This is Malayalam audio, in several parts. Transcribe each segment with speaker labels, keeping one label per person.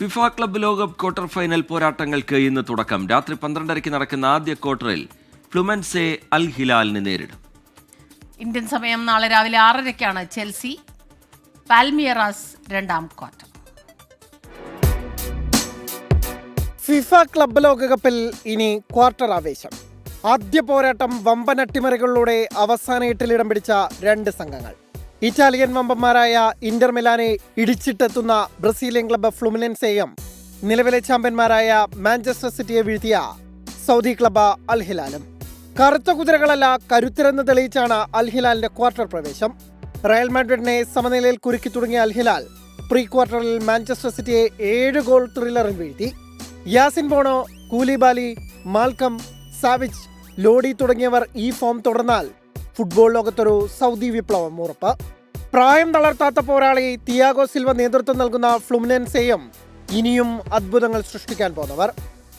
Speaker 1: ഫിഫ ക്ലബ്ബ് ലോകകപ്പ് ക്വാർട്ടർ ഫൈനൽ പോരാട്ടങ്ങൾക്ക് ഇന്ന് തുടക്കം. രാത്രി പന്ത്രണ്ടരയ്ക്ക് നടക്കുന്ന ആദ്യ ക്വാർട്ടറിൽ ഫ്ലുമൻസെ അൽ ഹിലാലിനെ നേരിടും.
Speaker 2: ഇന്ത്യൻ സമയം നാളെ രാവിലെ ആറരയ്ക്കാണ് ചെൽസി പാൽമിയറാസ് രണ്ടാം ക്വാർട്ടർ.
Speaker 3: ഫിഫ ക്ലബ്ബ് ലോകകപ്പിൽ ഇനി ക്വാർട്ടർ ആവേശം. ആദ്യ പോരാട്ടം വമ്പൻ അട്ടിമറികളിലൂടെ അവസാന എട്ടിൽ ഇടം പിടിച്ച രണ്ട് സംഘങ്ങൾ. ഇറ്റാലിയൻ വമ്പന്മാരായ ഇന്റർ മിലാനെ ഇടിച്ചിട്ടെത്തുന്ന ബ്രസീലിയൻ ക്ലബ് ഫ്ലുമിനൻസെയും നിലവിലെ ചാമ്പ്യന്മാരായ മാഞ്ചസ്റ്റർ സിറ്റിയെ വീഴ്ത്തിയ സൗദി ക്ലബ് അൽ ഹിലാലും. കറുത്ത കുതിരകളല്ല കരുത്തരെന്ന് തെളിയിച്ചാണ് അൽ ഹിലാലിന്റെ ക്വാർട്ടർ പ്രവേശം. റയൽ മാഡ്രിഡിനെ സമനിലയിൽ കുരുക്കി തുടങ്ങിയ അൽ ഹിലാൽ പ്രീ ക്വാർട്ടറിൽ മാഞ്ചസ്റ്റർ സിറ്റിയെ ഏഴ് ഗോൾ ത്രില്ലറിൽ വീഴ്ത്തി. Yassine Bono Koulibaly Malcom Savic Lodi തുടങ്ങിയവർ ഈ ഫോം തുടർന്നാൽ ഫുട്ബോൾ ലോകത്തൊരു സൗദി വിപ്ലവം ഉറപ്പ്. പ്രായം തളർത്താത്ത പോരാളി തിയാഗോ സിൽവ നേതൃത്വം നൽകുന്ന ഫ്ലുമിനൻസെയും ഇനിയും അത്ഭുതങ്ങൾ സൃഷ്ടിക്കാൻ പോന്നവർ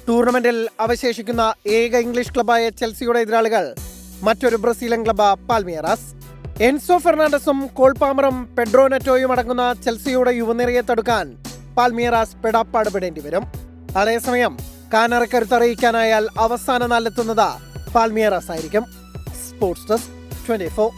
Speaker 3: ടൂർണമെന്റിൽ അവശേഷിക്കുന്ന ഏക ഇംഗ്ലീഷ് ക്ലബായ ചെൽസിയുടെ എതിരാളികൾ മറ്റൊരു ബ്രസീലിയൻ ക്ലബ് പാൽമിയറാസ്. എൻസോ ഫെർണാണ്ടസും കോൾപാമറും പെഡ്രോ നെറ്റോയും അടങ്ങുന്ന ചെൽസിയുടെ യുവനിരയെ തടുക്കാൻ പാൽമിയറാസ് പെടാപ്പാട് പെടേണ്ടി വരും. അതേസമയം കാനറക്കരുത്തറിയിക്കാനായാൽ അവസാന നാലെത്തുന്നത് പാൽമിയറാസ് ആയിരിക്കും സ്പോർട്സ് ഡെസ്ക്. twenty four。